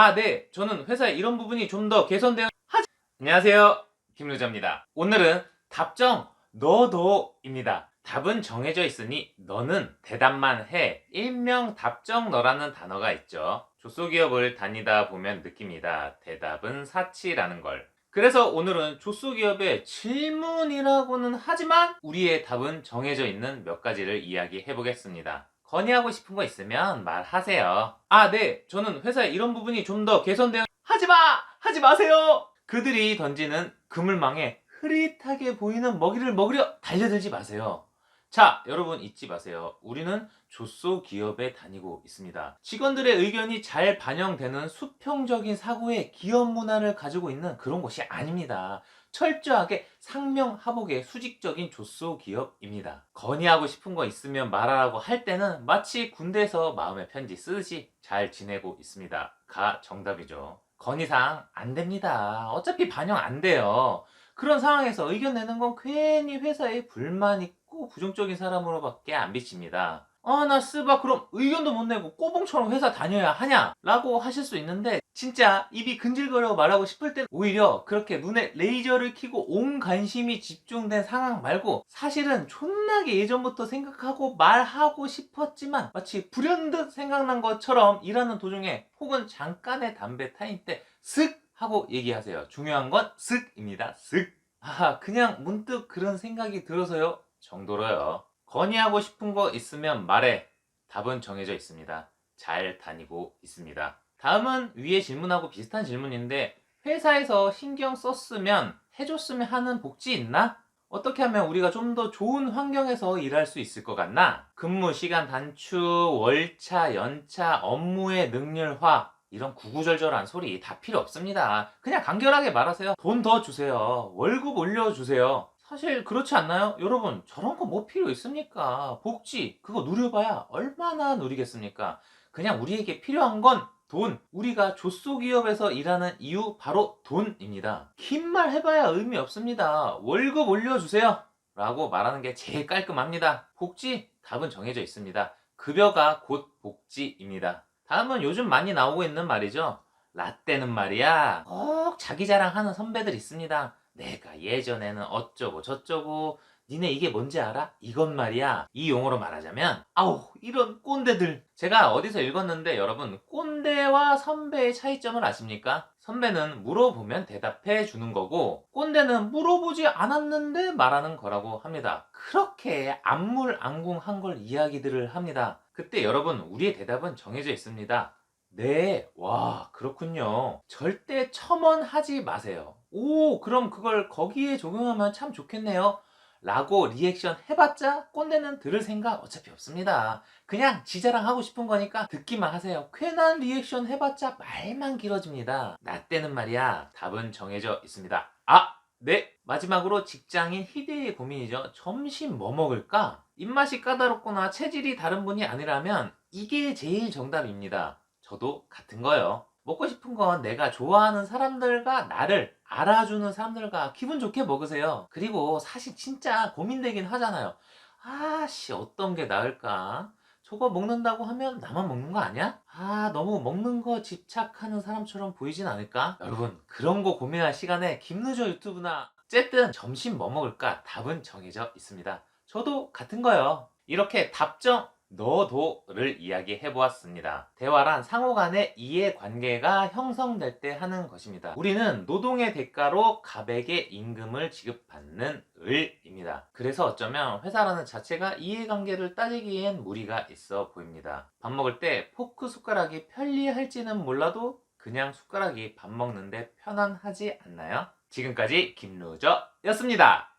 아, 네. 저는 회사에 이런 부분이 좀 더 개선되어 하지. 안녕하세요. 김루자입니다. 오늘은 답정 너도입니다. 답은 정해져 있으니 너는 대답만 해. 일명 답정 너라는 단어가 있죠. 조소기업을 다니다 보면 느낍니다. 대답은 사치라는 걸. 그래서 오늘은 조소기업의 질문이라고는 하지만 우리의 답은 정해져 있는 몇 가지를 이야기해 보겠습니다. 건의하고 싶은 거 있으면 말하세요. 아, 네. 저는 회사에 이런 부분이 좀 더 개선되어 하지 마! 하지 마세요! 그들이 던지는 그물망에 흐릿하게 보이는 먹이를 먹으려 달려들지 마세요. 자, 여러분 잊지 마세요. 우리는 조소 기업에 다니고 있습니다. 직원들의 의견이 잘 반영되는 수평적인 사고의 기업 문화를 가지고 있는 그런 곳이 아닙니다. 철저하게 상명하복의 수직적인 조소 기업입니다. 건의하고 싶은 거 있으면 말하라고 할 때는 마치 군대에서 마음의 편지 쓰듯이 잘 지내고 있습니다. 가 정답이죠. 건의사항 안 됩니다. 어차피 반영 안 돼요. 그런 상황에서 의견 내는 건 괜히 회사에 불만 있고 부정적인 사람으로밖에 안 비칩니다. 아, 나 쓰바 그럼 의견도 못 내고 꼬봉처럼 회사 다녀야 하냐? 라고 하실 수 있는데 진짜 입이 근질거려 말하고 싶을 땐 오히려 그렇게 눈에 레이저를 켜고 온 관심이 집중된 상황 말고 사실은 존나게 예전부터 생각하고 말하고 싶었지만 마치 불현듯 생각난 것처럼 일하는 도중에 혹은 잠깐의 담배 타임 때 슥 하고 얘기하세요. 중요한 건 슥입니다. 슥. 아, 그냥 문득 그런 생각이 들어서요. 정도로요. 건의하고 싶은 거 있으면 말해. 답은 정해져 있습니다. 잘 다니고 있습니다. 다음은 위에 질문하고 비슷한 질문인데 회사에서 신경 썼으면 해줬으면 하는 복지 있나? 어떻게 하면 우리가 좀 더 좋은 환경에서 일할 수 있을 것 같나? 근무 시간 단축, 월차, 연차, 업무의 능률화 이런 구구절절한 소리 다 필요 없습니다. 그냥 간결하게 말하세요. 돈 더 주세요. 월급 올려주세요. 사실 그렇지 않나요? 여러분 저런 거 뭐 필요 있습니까? 복지 그거 누려봐야 얼마나 누리겠습니까? 그냥 우리에게 필요한 건 돈. 우리가 조소기업에서 일하는 이유 바로 돈입니다. 긴 말 해봐야 의미 없습니다. 월급 올려주세요. 라고 말하는 게 제일 깔끔합니다. 복지? 답은 정해져 있습니다. 급여가 곧 복지입니다. 다음은 요즘 많이 나오고 있는 말이죠. 라떼는 말이야. 꼭 자기 자랑하는 선배들 있습니다. 내가 예전에는 어쩌고 저쩌고 니네 이게 뭔지 알아? 이건 말이야. 이 용어로 말하자면 아우 이런 꼰대들. 제가 어디서 읽었는데 여러분 꼰대와 선배의 차이점을 아십니까? 선배는 물어보면 대답해 주는 거고 꼰대는 물어보지 않았는데 말하는 거라고 합니다. 그렇게 안물안궁한 걸 이야기들을 합니다. 그때 여러분 우리의 대답은 정해져 있습니다. 네, 와, 그렇군요. 절대 첨언하지 마세요. 오, 그럼 그걸 거기에 적용하면 참 좋겠네요. 라고 리액션 해봤자 꼰대는 들을 생각 어차피 없습니다. 그냥 지자랑 하고 싶은 거니까 듣기만 하세요. 괜한 리액션 해봤자 말만 길어집니다. 나 때는 말이야. 답은 정해져 있습니다. 아! 네! 마지막으로 직장인 희대의 고민이죠. 점심 뭐 먹을까? 입맛이 까다롭거나 체질이 다른 분이 아니라면 이게 제일 정답입니다. 저도 같은 거요. 먹고 싶은 건 내가 좋아하는 사람들과 나를 알아주는 사람들과 기분 좋게 먹으세요. 그리고 사실 진짜 고민되긴 하잖아요. 아씨, 어떤 게 나을까? 저거 먹는다고 하면 나만 먹는 거 아니야? 아, 너무 먹는 거 집착하는 사람처럼 보이진 않을까? 여러분, 그런 거 고민할 시간에 김누저 유튜브나 어쨌든 점심 뭐 먹을까? 답은 정해져 있습니다. 저도 같은 거요. 이렇게 답정 너도를 이야기해 보았습니다. 대화란 상호 간의 이해관계가 형성될 때 하는 것입니다. 우리는 노동의 대가로 갑에게 임금을 지급받는 을입니다. 그래서 어쩌면 회사라는 자체가 이해관계를 따지기엔 무리가 있어 보입니다. 밥 먹을 때 포크 숟가락이 편리할지는 몰라도 그냥 숟가락이 밥 먹는데 편안하지 않나요? 지금까지 김루저였습니다.